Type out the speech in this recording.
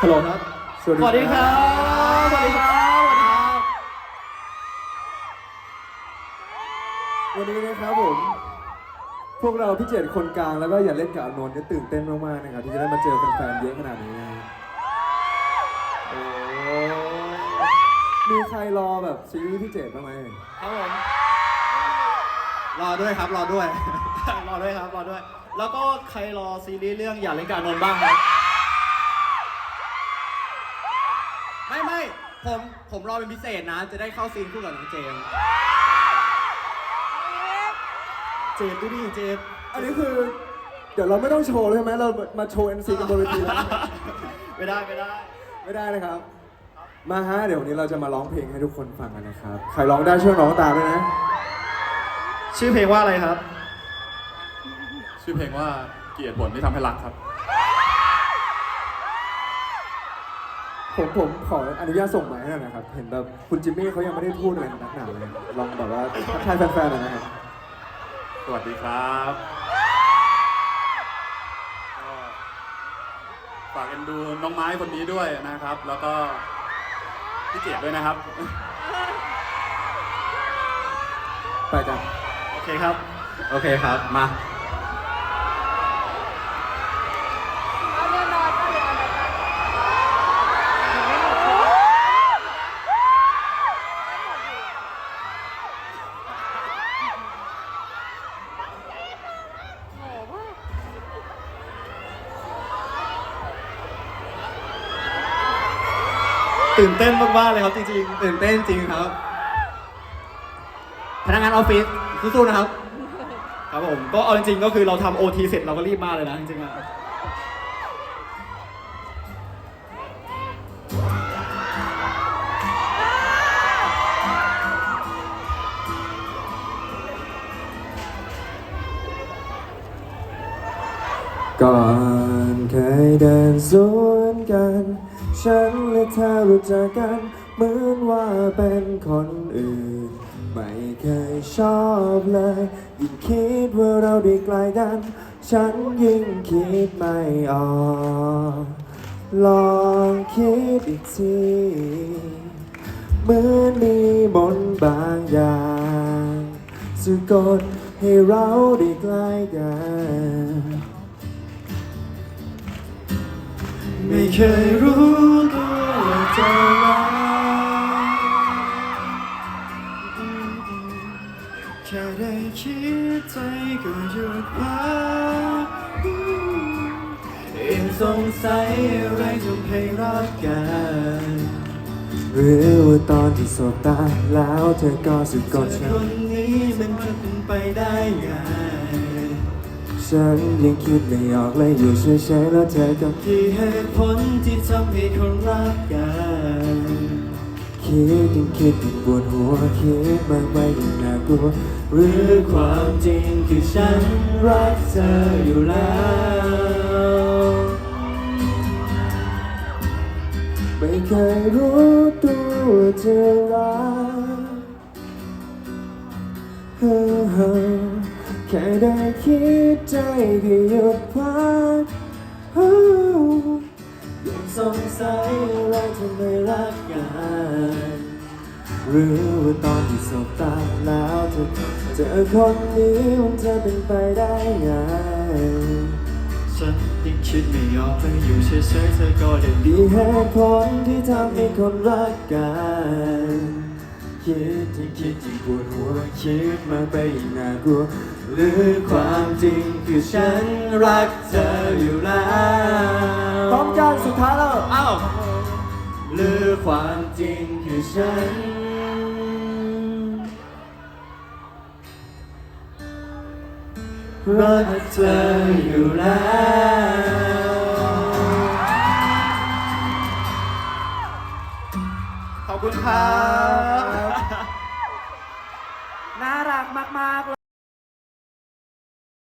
ฮัลโหลครับ สวัสดีครับ สวัสดีครับ สวัสดีครับ วันนี้นะครับผม พวกเราพี่เจ็ดคนกลางแล้วก็อย่าเล่นกับอานนท์เนี่ยตื่นเต้นมากๆนะครับที่จะได้มาเจอแฟนๆเยอะขนาดนี้นะโอ้มีใครรอแบบซีรีส์พี่เจ็ดบ้างไหมครับผม รอด้วยครับ รอด้วย รอด้วยครับ รอด้วย แล้วก็ใครรอซีรีส์เรื่องอย่าเล่นกับอานนท์บ้างครับ ไม่ไม่ผมผมรอเป็นพิเศษนะ จะได้เข้าซีนคู่กับน้องเจมส์เจมส์ดูดิเจมส์อันนี้คือ เดี๋ยวเราไม่ต้องโชว์เลยใช่ไหมเรามาโชว์ MC กันบนเวทีแล้วไม่ได้ไม่ได้ไม่ได้นะครับ มาฮะเดี๋ยววันนี้เราจะมาร้องเพลงให้ทุกคนฟังกันนะครับใครร้องได้ช่วยร้องตามด้วยนะ ชื่อเพลงว่าอะไรครับ ชื่อเพลงว่าเกลียดผลที่ทำให้รักครับ ผมผมขออนุญาตส่งหมายให้หน่อยนะครับ เห็นแบบคุณจิมมี่เขายังไม่ได้พูดอะไรนักหนาเลย ลองแบบว่าทักทายแฟนๆหน่อยนะครับ สวัสดีครับก็ฝากเอ็นดูน้องไม้คนนี้ด้วยนะครับ แล้วก็พี่เกดด้วยนะครับ ไปกัน โอเคครับ โอเคครับ มา ตื่นเต้นมากๆเลยครับจริงๆ ตื่นเต้นจริงครับ พนักงานออฟฟิศสู้ๆนะครับ ครับผมก็เอาจริงๆก็คือเราทำโอทีเสร็จเราก็รีบมาเลยนะจริงๆอะก่อนเคยเดินสวนกัน ฉันและเธอรู้จักกัน เหมือนว่าเป็นคนอื่น ไม่เคยชอบเลย ยิ่งคิดว่าเราได้ไกลกัน ฉันยิ่งคิดไม่ออกลองคิดอีกทีเหมือนมีมนบางอย่างสะกดให้เราได้ใกล้กันไม่เคยรู้ ก็หยุดพักยังสงสัยอะไรทำให้รักกัน หรือว่าตอนที่สบตาแล้วเธอก็สะกดฉันคนนี้มันจะเป็นไปได้ไง ฉันยังคิดไม่ออกเลยอยู่เฉยๆแล้วเธอกับที่เหตุผลที่ทำให้คนรักกัน คิดยังคิดยังปวดหัวคิดมากไปยิ่งน่ากลัว หรือความจริงคือฉันรักเธออยู่แล้ว ไม่เคยรู้ตัวว่าจะรักเฮ้อแค่ได้คิดใจก็หยุดพักอยังสงสัยอะไรทำไมรักกันหรือว่าตอนที่สบตาแล้วเธอ เจอคนนี้มันจะเป็นไปได้ไง ฉันยังคิดไม่ออกเลยอยู่เฉยๆเธอก็ได้ดีมีเหตุผลที่ทำให้คนรักกันคิดที่คิดที่ปวดหัวคิดมากไปยิ่งน่ากลัวหรือความจริงคือฉันรักเธออยู่แล้วพร้อมกันสุดท้ายแล้วอ้าวหรือความจริงคือฉัน รักเธออยู่แล้วขอบคุณครับ น่ารักมาก ๆ เลย